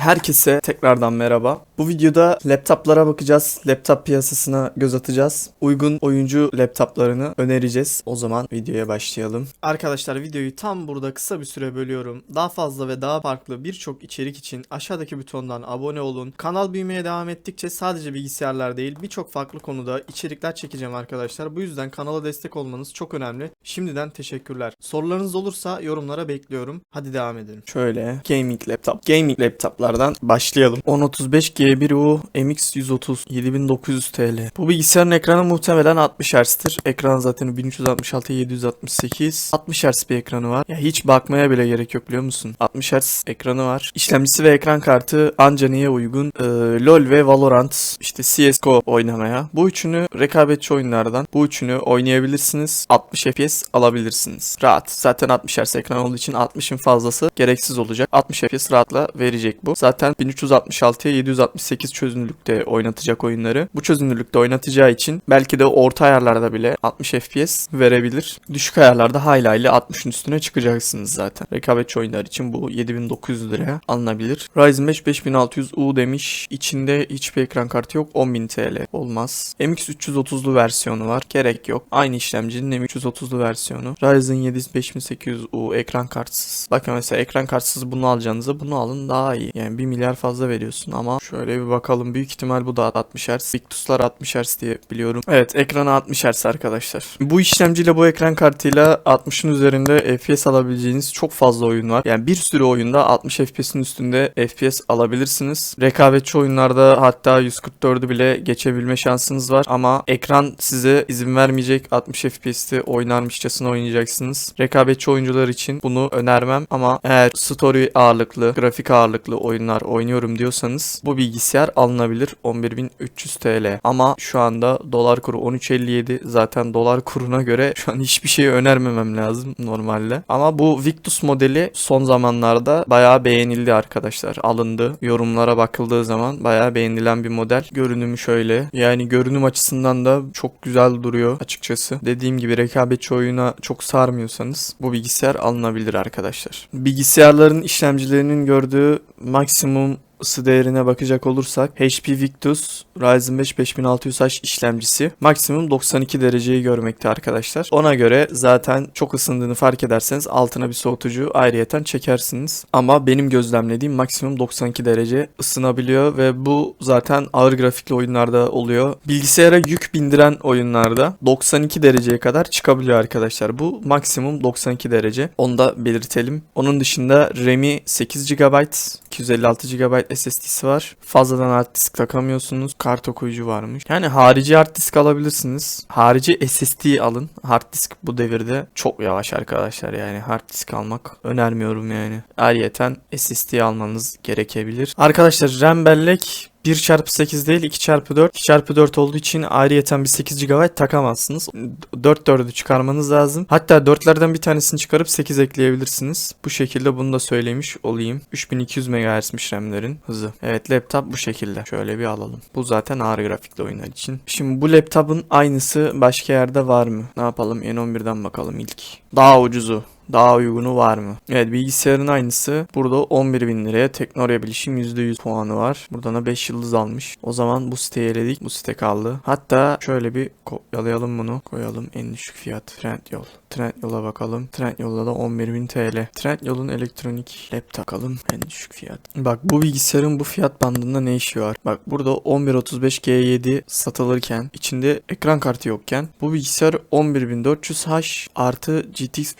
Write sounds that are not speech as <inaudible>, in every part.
Herkese tekrardan merhaba. Bu videoda laptoplara bakacağız. Laptop piyasasına göz atacağız. Uygun oyuncu laptoplarını önereceğiz. O zaman videoya başlayalım. Arkadaşlar videoyu tam burada kısa bir süre bölüyorum. Daha fazla ve daha farklı birçok içerik için aşağıdaki butondan abone olun. Kanal büyümeye devam ettikçe sadece bilgisayarlar değil birçok farklı konuda içerikler çekeceğim arkadaşlar. Bu yüzden kanala destek olmanız çok önemli. Şimdiden teşekkürler. Sorularınız olursa yorumlara bekliyorum. Hadi devam edelim. Şöyle gaming laptop. Gaming laptoplardan başlayalım. 1035 G1U MX130 7900 TL. Bu bilgisayarın ekranı muhtemelen 60 Hz'tir. Ekran zaten 1366 768 60 Hz bir ekranı var. Ya hiç bakmaya bile gerek yok biliyor musun? 60 Hz ekranı var. İşlemcisi ve ekran kartı anca neye uygun? Ee, LoL ve Valorant işte CSGO oynamaya. Bu üçünü rekabetçi oyunlardan bu üçünü oynayabilirsiniz. 60 FPS alabilirsiniz. Rahat. Zaten 60 Hz ekran olduğu için 60'ın fazlası gereksiz olacak. 60 FPS rahatla verecek bu. Zaten 1366'ya 768 çözünürlükte oynatacak oyunları. Bu çözünürlükte oynatacağı için belki de orta ayarlarda bile 60 FPS verebilir. Düşük ayarlarda hayli hayli 60'ın üstüne çıkacaksınız zaten. Rekabetçi oyunlar için bu 7900 liraya alınabilir. Ryzen 5 5600U demiş. İçinde hiçbir ekran kartı yok. 10.000 TL olmaz. MX330'lu versiyonu var. Gerek yok. Aynı işlemcinin M330'lu versiyonu. Ryzen 7 5800U ekran kartsız. Bakın mesela ekran kartsız bunu alacağınıza bunu alın daha iyi. Yani 1 milyar fazla veriyorsun ama şöyle bir bakalım. Büyük ihtimal bu da 60 Hz. Victus'lar 60 Hz diye biliyorum. Evet ekranı 60 Hz arkadaşlar. Bu işlemciyle bu ekran kartıyla 60'ın üzerinde FPS alabileceğiniz çok fazla oyun var. Yani bir sürü oyunda 60 FPS'in üstünde FPS alabilirsiniz. Rekabetçi oyunlarda hatta 144'ü bile geçebilme şansınız var ama ekran size izin vermeyecek 60 FPS'te oynarmışçasına oynayacaksınız. Rekabetçi oyuncular için bunu önermem ama eğer story ağırlıklı, grafik ağırlıklı oyunlar oynuyorum diyorsanız bu bilgisayar alınabilir 11.300 TL. Ama şu anda dolar kuru 13.57 zaten dolar kuruna göre şu an hiçbir şey önermemem lazım normalde. Ama bu Victus modeli son zamanlarda bayağı beğenildi arkadaşlar. Alındı. Yorumlara bakıldığı zaman bayağı beğenilen bir model. Görünümü şöyle. Yani görünüm açısından da çok güzel duruyor açıkçası. Dediğim gibi rekabetçi oyuna çok sarmıyorsanız bu bilgisayar alınabilir arkadaşlar. Bilgisayarların işlemcilerinin gördüğü maksimum ısı değerine bakacak olursak HP Victus Ryzen 5 5600H işlemcisi maksimum 92 dereceyi görmekte arkadaşlar. Ona göre zaten çok ısındığını fark ederseniz altına bir soğutucu ayrıyeten çekersiniz. Ama benim gözlemlediğim maksimum 92 derece ısınabiliyor ve bu zaten ağır grafikli oyunlarda oluyor. Bilgisayara yük bindiren oyunlarda 92 dereceye kadar çıkabiliyor arkadaşlar. Bu maksimum 92 derece. Onu da belirtelim. Onun dışında RAM'i 8 GB, 256 GB SSD'si var. Fazladan hard disk takamıyorsunuz. Kart okuyucu varmış. Yani harici hard disk alabilirsiniz. Harici SSD alın. Hard disk bu devirde çok yavaş arkadaşlar yani hard disk almak önermiyorum yani. Ayrıyeten SSD almanız gerekebilir. Arkadaşlar RAM bellek 1x8 değil 2x4. 2x4 olduğu için ayrıyeten bir 8 GB takamazsınız. 4 4'ü çıkarmanız lazım. Hatta 4'lerden bir tanesini çıkarıp 8 ekleyebilirsiniz. Bu şekilde bunu da söylemiş olayım. 3200 MHz'miş RAM'lerin hızı. Evet laptop bu şekilde. Şöyle bir alalım. Bu zaten ağır grafikli oyunlar için. Şimdi bu laptopun aynısı başka yerde var mı? Ne yapalım? N11'den bakalım ilk. Daha ucuzu. Daha uygunu var mı? Evet bilgisayarın aynısı. Burada 11.000 liraya Teknoria Bilişim %100 puanı var. Buradan da 5 yıldız almış. O zaman bu siteyi eledik. Bu site kaldı. Hatta şöyle bir kopyalayalım bunu. Koyalım en düşük fiyat. Trendyol. Trendyol'a bakalım. Trendyol'da da 11.000 TL. Trendyol'un elektronik laptop bakalım. En düşük fiyat. Bak bu bilgisayarın bu fiyat bandında ne işi var? Bak burada 1135G7 satılırken içinde ekran kartı yokken bu bilgisayar 11400H artı GTX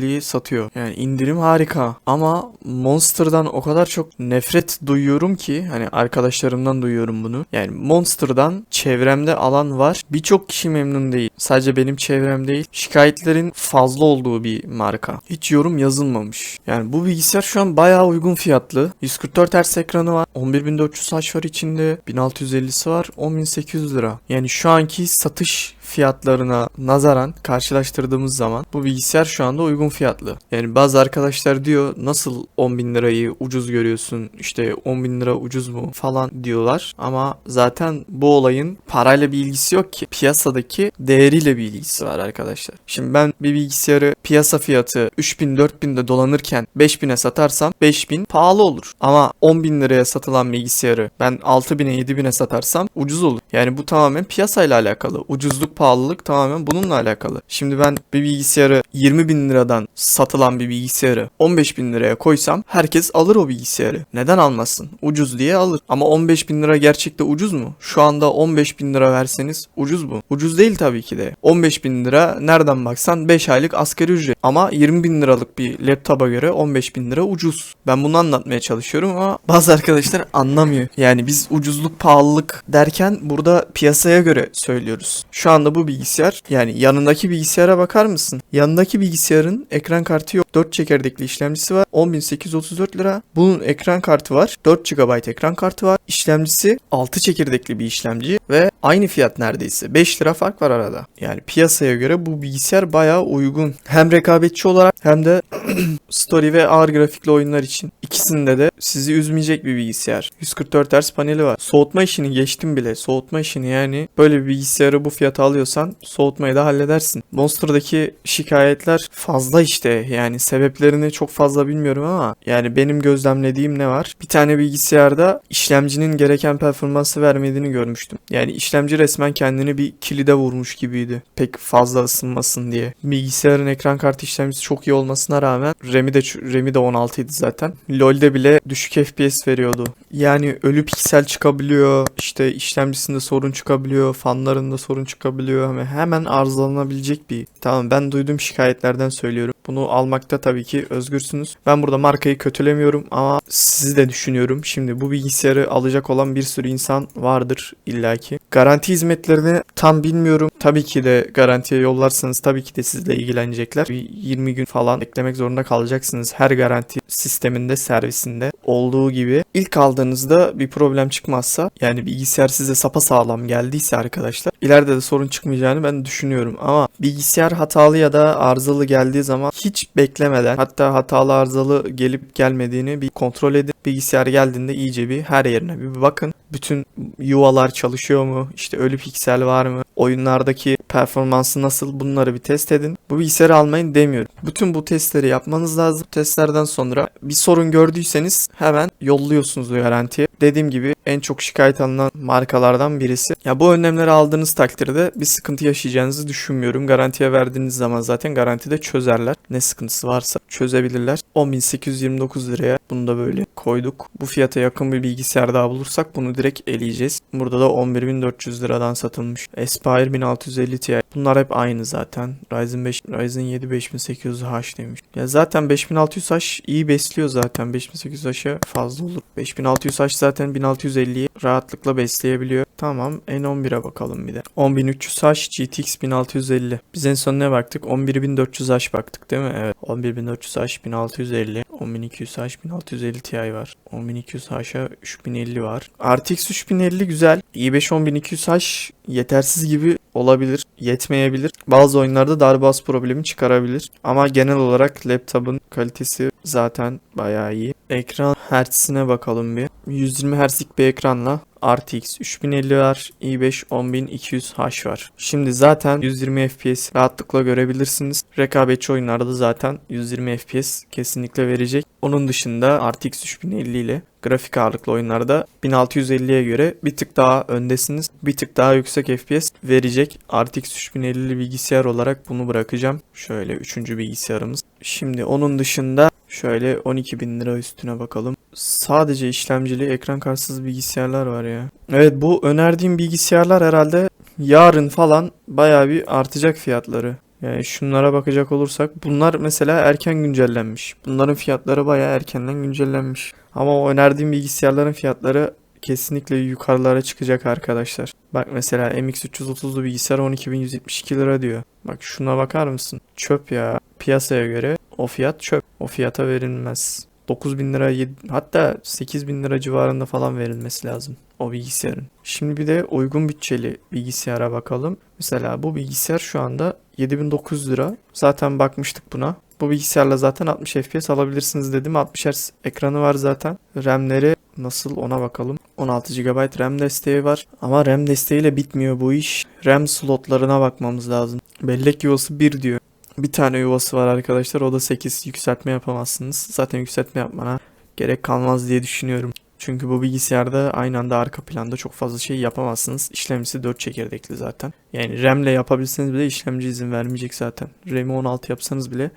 1650'yi satıyor. Yani indirim harika ama Monster'dan o kadar çok nefret duyuyorum ki hani arkadaşlarımdan duyuyorum bunu. Yani Monster'dan çevremde alan var. Birçok kişi memnun değil. Sadece benim çevrem değil. Şikayetlerin fazla olduğu bir marka. Hiç yorum yazılmamış. Yani bu bilgisayar şu an bayağı uygun fiyatlı. 144 Hz ekranı var. 11400H var içinde. 1650'si var. 10800 lira. Yani şu anki satış fiyatlarına nazaran karşılaştırdığımız zaman bu bilgisayar şu anda uygun fiyatlı. Yani bazı arkadaşlar diyor nasıl 10 bin lirayı ucuz görüyorsun işte 10 bin lira ucuz mu falan diyorlar. Ama zaten bu olayın parayla bir ilgisi yok ki. Piyasadaki değeriyle bir ilgisi var arkadaşlar. Şimdi ben bir bilgisayarı piyasa fiyatı 3000 4000'de dolanırken 5000'e satarsam 5000 pahalı olur. Ama 10 bin liraya satılan bilgisayarı ben 6000'e 7000'e satarsam ucuz olur. Yani bu tamamen piyasayla alakalı. Ucuzluk pahalılık tamamen bununla alakalı. Şimdi ben bir bilgisayarı 20 bin liradan satılan bir bilgisayarı 15 bin liraya koysam herkes alır o bilgisayarı. Neden almasın? Ucuz diye alır. Ama 15 bin lira gerçekte ucuz mu? Şu anda 15 bin lira verseniz ucuz mu? Ucuz değil tabii ki de. 15 bin lira nereden baksan 5 aylık asgari ücret. Ama 20 bin liralık bir laptopa göre 15 bin lira ucuz. Ben bunu anlatmaya çalışıyorum ama bazı arkadaşlar anlamıyor. Yani biz ucuzluk pahalılık derken burada piyasaya göre söylüyoruz. Şu anda bu bilgisayar yani yanındaki bilgisayara bakar mısın? Yanındaki bilgisayarın ekran kartı yok. 4 çekirdekli işlemcisi var. 10.834 lira. Bunun ekran kartı var. 4 GB ekran kartı var. İşlemcisi 6 çekirdekli bir işlemci ve aynı fiyat neredeyse. 5 lira fark var arada. Yani piyasaya göre bu bilgisayar bayağı uygun. Hem rekabetçi olarak hem de <clears throat> story ve ağır grafikli oyunlar için. İkisinde de sizi üzmeyecek bir bilgisayar. 144 Hz paneli var. Soğutma işini geçtim bile. Soğutma işini yani böyle bir bilgisayarı bu fiyata alıyorsan soğutmayı da halledersin. Monster'daki şikayetler fazla işte. Yani sebeplerini çok fazla bilmiyorum ama yani benim gözlemlediğim ne var? Bir tane bilgisayarda işlemcinin gereken performansı vermediğini görmüştüm. Yani işlemci resmen kendini bir kilide vurmuş gibiydi. Pek fazla ısınmasın diye. Bilgisayarın ekran kartı işlemcisi çok iyi olmasına rağmen RAM'i de RAM'i de 16 idi zaten. LoL'de bile düşük FPS veriyordu. Yani ölü piksel çıkabiliyor. işte işlemcisinde sorun çıkabiliyor. Fanlarında sorun çıkabiliyor. Ama hemen arızalanabilecek bir. Tamam ben duyduğum şikayetlerden söylüyorum. Bunu almakta tabii ki özgürsünüz. Ben burada markayı kötülemiyorum ama sizi de düşünüyorum. Şimdi bu bilgisayarı alacak olan bir sürü insan vardır illaki. Garanti hizmetlerini tam bilmiyorum. Tabii ki de garantiye yollarsanız tabii ki de sizle ilgilenecekler. Bir 20 gün falan beklemek zorunda kalacaksınız her garanti sisteminde, servisinde olduğu gibi. İlk aldığınızda bir problem çıkmazsa yani bilgisayar size sapasağlam geldiyse arkadaşlar ileride de sorun çıkmayacağını ben düşünüyorum ama bilgisayar hatalı ya da arızalı geldiği zaman hiç beklemeden hatta hatalı arızalı gelip gelmediğini bir kontrol edin. Bilgisayar geldiğinde iyice bir her yerine bir bakın. Bütün yuvalar çalışıyor mu? İşte ölü piksel var mı? Oyunlardaki performansı nasıl? Bunları bir test edin. Bu bilgisayarı almayın demiyorum. Bütün bu testleri yapmanız lazım. Testlerden sonra bir sorun gördüyseniz hemen yolluyorsunuz garantiye. Dediğim gibi en çok şikayet alınan markalardan birisi. Ya bu önlemleri aldığınız takdirde bir sıkıntı yaşayacağınızı düşünmüyorum. Garantiye verdiğiniz zaman zaten garantide çözerler. Ne sıkıntısı varsa çözebilirler. 10.829 liraya bunu da böyle koyduk. Bu fiyata yakın bir bilgisayar daha bulursak bunu direkt eleyeceğiz. Burada da 11.400 liradan satılmış. Aspire 1650 Ti. Bunlar hep aynı zaten. Ryzen 5, Ryzen 7 5800H demiş. Ya zaten 5600H iyi besliyor zaten. 5800H'a fazla olur. 5600H zaten 1650'yi rahatlıkla besleyebiliyor. Tamam N11'e bakalım bir de. 10300H GTX 1650. Biz en son ne baktık? 11400H baktık değil mi? Evet. 11400H 1650. 10200H 1650 Ti var. 10200H'a 3050 var. RTX 3050 güzel. i5 10200H yetersiz gibi olabilir, yetmeyebilir. Bazı oyunlarda darbe bas problemi çıkarabilir. Ama genel olarak laptopun kalitesi zaten bayağı iyi. Ekran hertzine bakalım bir. 120 Hz'lik bir ekranla RTX 3050 var, i5 10200H var. Şimdi zaten 120 FPS rahatlıkla görebilirsiniz. Rekabetçi oyunlarda zaten 120 FPS kesinlikle verecek. Onun dışında RTX 3050 ile grafik ağırlıklı oyunlarda 1650'ye göre bir tık daha öndesiniz. Bir tık daha yüksek FPS verecek. RTX 3050 bilgisayar olarak bunu bırakacağım. Şöyle üçüncü bilgisayarımız. Şimdi onun dışında şöyle 12.000 lira üstüne bakalım. Sadece işlemcili ekran kartsız bilgisayarlar var ya. Evet bu önerdiğim bilgisayarlar herhalde yarın falan bayağı bir artacak fiyatları. Yani şunlara bakacak olursak bunlar mesela erken güncellenmiş. Bunların fiyatları bayağı erkenden güncellenmiş. Ama o önerdiğim bilgisayarların fiyatları kesinlikle yukarılara çıkacak arkadaşlar. Bak mesela MX330'lu bilgisayar 12.172 lira diyor. Bak şuna bakar mısın? Çöp ya. Piyasaya göre o fiyat çöp. O fiyata verilmez. 9000 lira yedi- hatta 8000 lira civarında falan verilmesi lazım o bilgisayarın. Şimdi bir de uygun bütçeli bilgisayara bakalım. Mesela bu bilgisayar şu anda 7900 lira. Zaten bakmıştık buna. Bu bilgisayarla zaten 60 FPS alabilirsiniz dedim. 60 Hz ekranı var zaten. RAM'leri nasıl ona bakalım. 16 GB RAM desteği var. Ama RAM desteğiyle bitmiyor bu iş. RAM slotlarına bakmamız lazım. Bellek yuvası 1 diyor. Bir tane yuvası var arkadaşlar. O da 8. Yükseltme yapamazsınız. Zaten yükseltme yapmana gerek kalmaz diye düşünüyorum. Çünkü bu bilgisayarda aynı anda arka planda çok fazla şey yapamazsınız. İşlemcisi 4 çekirdekli zaten. Yani RAM ile yapabilseniz bile işlemci izin vermeyecek zaten. RAM'i 16 yapsanız bile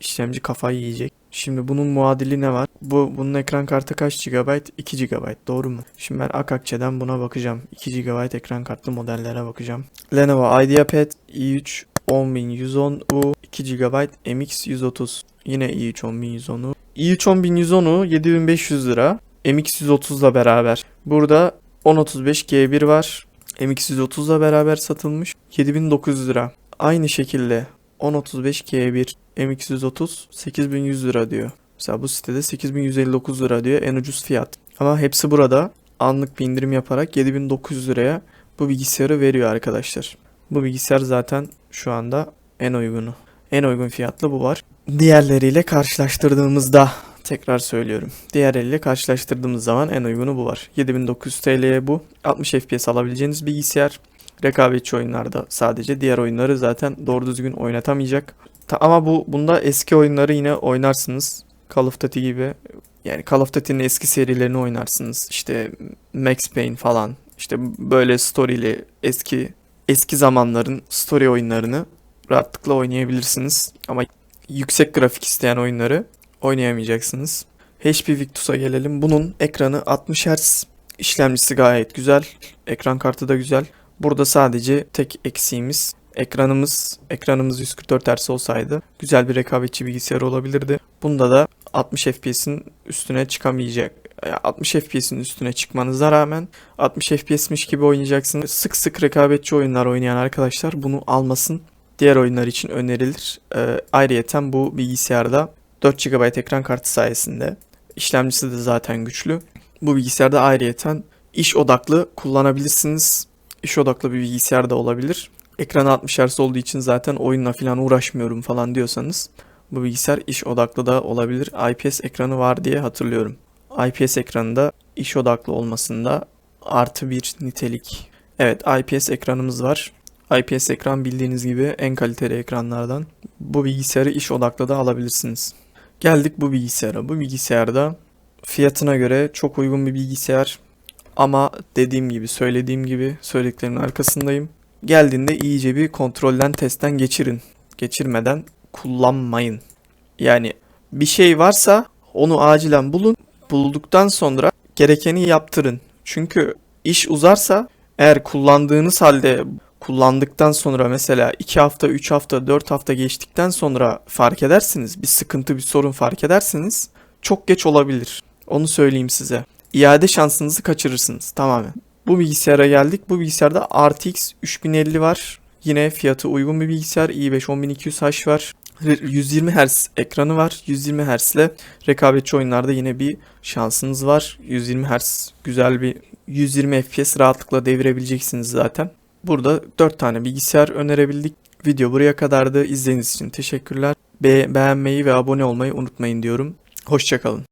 işlemci kafayı yiyecek. Şimdi bunun muadili ne var? Bu bunun ekran kartı kaç GB? 2 GB. Doğru mu? Şimdi ben Akakçe'den buna bakacağım. 2 GB ekran kartlı modellere bakacağım. Lenovo IdeaPad i3 10110U 2 GB MX130. Yine i3 10110U. i3 10110U 7500 lira. MX130'la beraber. Burada 1035 G1 var. MX130'la beraber satılmış. 7900 lira. Aynı şekilde 1035 G1 MX130 8100 lira diyor. Mesela bu sitede 8159 lira diyor en ucuz fiyat. Ama hepsi burada anlık bir indirim yaparak 7900 liraya bu bilgisayarı veriyor arkadaşlar. Bu bilgisayar zaten şu anda en uygunu. En uygun fiyatlı bu var. Diğerleriyle karşılaştırdığımızda tekrar söylüyorum. Diğerleriyle karşılaştırdığımız zaman en uygunu bu var. 7900 TL'ye bu. 60 FPS alabileceğiniz bilgisayar. Rekabetçi oyunlarda sadece diğer oyunları zaten doğru düzgün oynatamayacak. Ta- ama bu bunda eski oyunları yine oynarsınız. Call of Duty gibi. Yani Call of Duty'nin eski serilerini oynarsınız. İşte Max Payne falan. İşte böyle story'li eski eski zamanların story oyunlarını rahatlıkla oynayabilirsiniz. Ama yüksek grafik isteyen oyunları oynayamayacaksınız. HP Victus'a gelelim. Bunun ekranı 60 Hz. İşlemcisi gayet güzel. Ekran kartı da güzel. Burada sadece tek eksiğimiz ekranımız. Ekranımız 144 Hz olsaydı güzel bir rekabetçi bilgisayar olabilirdi. Bunda da 60 FPS'in üstüne çıkamayacak. Ya 60 FPS'in üstüne çıkmanıza rağmen 60 FPS'miş gibi oynayacaksınız. Sık sık rekabetçi oyunlar oynayan arkadaşlar bunu almasın. Diğer oyunlar için önerilir. Ee, ayrıyeten bu bilgisayarda 4 GB ekran kartı sayesinde işlemcisi de zaten güçlü. Bu bilgisayarda ayrıyeten iş odaklı kullanabilirsiniz. İş odaklı bir bilgisayar da olabilir. Ekranı 60 Hz olduğu için zaten oyunla falan uğraşmıyorum falan diyorsanız bu bilgisayar iş odaklı da olabilir. IPS ekranı var diye hatırlıyorum. IPS ekranında iş odaklı olmasında artı bir nitelik. Evet IPS ekranımız var. IPS ekran bildiğiniz gibi en kaliteli ekranlardan. Bu bilgisayarı iş odaklı da alabilirsiniz. Geldik bu bilgisayara. Bu bilgisayarda fiyatına göre çok uygun bir bilgisayar. Ama dediğim gibi, söylediğim gibi söylediklerimin arkasındayım. Geldiğinde iyice bir kontrolden, testten geçirin. Geçirmeden kullanmayın. Yani bir şey varsa onu acilen bulun. Bulduktan sonra gerekeni yaptırın. Çünkü iş uzarsa eğer kullandığınız halde kullandıktan sonra mesela 2 hafta, 3 hafta, 4 hafta geçtikten sonra fark edersiniz. Bir sıkıntı, bir sorun fark edersiniz. Çok geç olabilir. Onu söyleyeyim size. İade şansınızı kaçırırsınız tamamen. Bu bilgisayara geldik. Bu bilgisayarda RTX 3050 var. Yine fiyatı uygun bir bilgisayar. i5 10200H var. 120 Hz ekranı var. 120 Hz ile rekabetçi oyunlarda yine bir şansınız var. 120 Hz güzel bir 120 FPS rahatlıkla devirebileceksiniz zaten. Burada 4 tane bilgisayar önerebildik. Video buraya kadardı. İzlediğiniz için teşekkürler. Be- beğenmeyi ve abone olmayı unutmayın diyorum. Hoşçakalın.